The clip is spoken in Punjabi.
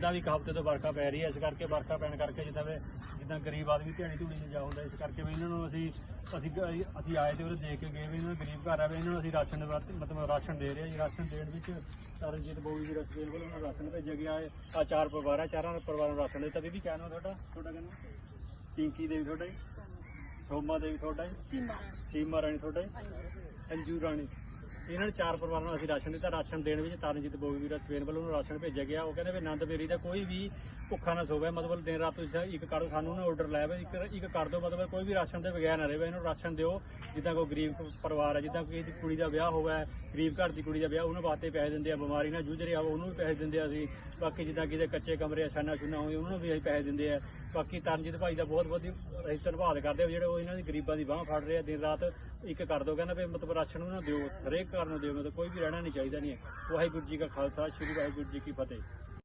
ਜਿੱਦਾਂ ਵੀ ਇੱਕ ਹਫ਼ਤੇ ਤੋਂ ਵਰਖਾ ਪੈ ਰਹੀ ਹੈ ਇਸ ਕਰਕੇ ਵਰਖਾ ਪੈਣ ਕਰਕੇ ਜਿੱਦਾਂ ਵੀ ਜਿੱਦਾਂ ਗਰੀਬ ਆਦਮੀ ਧਿਆਣੀ ਧੂਣੀ ਚ ਜਾ ਹੁੰਦਾ ਇਸ ਕਰਕੇ ਵੀ ਇਹਨਾਂ ਨੂੰ ਅਸੀਂ ਅਸੀਂ ਗ- ਅਸੀਂ ਆਏ ਤੇ ਉਹਦੇ ਦੇਖ ਕੇ ਗਏ ਵੀ ਇਹਨਾਂ ਨੂੰ ਗਰੀਬ ਘਰ ਆ ਵੀ ਇਹਨਾਂ ਨੂੰ ਅਸੀਂ ਰਾਸ਼ਨ ਦੇ ਵਾਸਤੇ ਮਤਲਬ ਰਾਸ਼ਨ ਦੇ ਰਹੇ ਹਾਂ ਜੀ ਰਾਸ਼ਨ ਦੇਣ ਵਿੱਚ ਸਰਨਜੀਤ ਬੋਈ ਦੀ ਰਸਤੇ ਕੋਲ ਉਹਨਾਂ ਨੂੰ ਰਾਸ਼ਨ ਭੇਜਿਆ ਗਿਆ ਹੈ। ਆ ਚਾਰ ਪਰਿਵਾਰ ਆ ਚਾਰਾਂ ਪਰਿਵਾਰਾਂ ਨੂੰ ਰਾਸ਼ਨ ਦਿੱਤਾ। ਬੀਬੀ ਕਿਆ ਨਾਮ ਤੁਹਾਡਾ? ਤੁਹਾਡਾ ਕਹਿੰਦਾ ਪਿੰਕੀ ਦੇਵੀ ਤੁਹਾਡਾ ਜੀ? ਸੋਮਾ ਦੇਵੀ ਤੁਹਾਡਾ ਜੀ? ਸੀਮਾ ਸੀਮਾ ਰਾਣੀ ਤੁਹਾਡਾ ਜੀ? ਅੰਜੂ ਰਾਣੀ। ਇਹਨਾਂ ਨੇ ਚਾਰ ਪਰਿਵਾਰਾਂ ਨੂੰ ਅਸੀਂ ਰਾਸ਼ਨ ਦਿੱਤਾ। ਰਾਸ਼ਨ ਦੇਣ ਵਿੱਚ ਤਰਨਜੀਤ ਬੋਗੀ ਵੀਰਾ ਸਵੇਨ ਵੱਲੋਂ ਉਹਨੂੰ ਰਾਸ਼ਨ ਭੇਜਿਆ ਗਿਆ। ਉਹ ਕਹਿੰਦੇ ਵੀ ਆਨੰਦ ਮੇਰੀ ਦਾ ਕੋਈ ਵੀ ਭੁੱਖਾ ਨਾ ਸੋਵੇ। ਮਤਲਬ ਦਿਨ ਰਾਤ ਤੁਸੀਂ ਇੱਕ ਕਰ ਸਾਨੂੰ ਉਹਨੇ ਆਰਡਰ ਲਾਇਆ ਵੀ, ਇੱਕ ਇੱਕ ਕਰ ਦਿਓ ਮਤਲਬ ਕੋਈ ਵੀ ਰਾਸ਼ਨ ਦੇ ਬਗੈਰ ਨਾ ਰਹੇ। ਇਹਨੂੰ ਰਾਸ਼ਨ ਦਿਓ। ਜਿੱਦਾਂ ਕੋਈ ਗਰੀਬ ਪਰਿਵਾਰ ਹੈ, ਜਿੱਦਾਂ ਕੋਈ ਕੁੜੀ ਦਾ ਵਿਆਹ ਹੋਇਆ ਗਰੀਬ ਘਰ ਦੀ ਕੁੜੀ ਦਾ ਵਿਆਹ, ਉਹਨੂੰ ਵਾਸਤੇ ਪੈਸੇ ਦਿੰਦੇ ਆ, ਬਿਮਾਰੀ ਨਾਲ ਜੂਝ ਰਿਹਾ ਉਹਨੂੰ ਵੀ ਪੈਸੇ ਦਿੰਦੇ ਆ ਅਸੀਂ। ਬਾਕੀ ਜਿੱਦਾਂ ਕਿਤੇ ਕੱਚੇ ਕਮਰੇ ਛਾਨਾ ਛੁਨਾ ਹੋਏ, ਉਹਨਾਂ ਨੂੰ ਵੀ ਅਸੀਂ ਪੈਸੇ ਦਿੰਦੇ ਆ। ਬਾਕੀ ਤਰਨਜੀਤ ਭਾਈ ਦਾ ਬਹੁਤ ਬਹੁਤ ਅਸੀਂ ਧੰਨਵਾਦ ਕਰਦੇ ਆ ਵੀ ਜਿਹੜੇ ਉਹ ਇਹਨਾਂ ਦੀ ਗਰੀਬਾਂ ਦੀ ਬਾਹ ਫੜ ਰਹੇ ਆ। ਦਿਨ ਰਾਤ ਇੱਕ ਕਰ ਦੋ। ਕਹਿੰਦਾ ਵੀ ਮਤਲਬ ਰਾਸ਼ਨ ਨੂੰ ਦਿਓ। ਹਰੇਕ ਘਰ ਨੂੰ ਦਿਓ, ਮਤਲਬ ਕੋਈ ਵੀ ਰਹਿਣਾ ਨਹੀਂ ਚਾਹੀਦਾ ਨਹੀਂ ਹੈ ਵਾਹਿਗੁਰੂ ਜੀ ਕਾ ਖਾਲਸਾ, ਸ੍ਰੀ ਵਾਹਿਗੁਰੂ ਜੀ ਕੀ ਫਤਿਹ।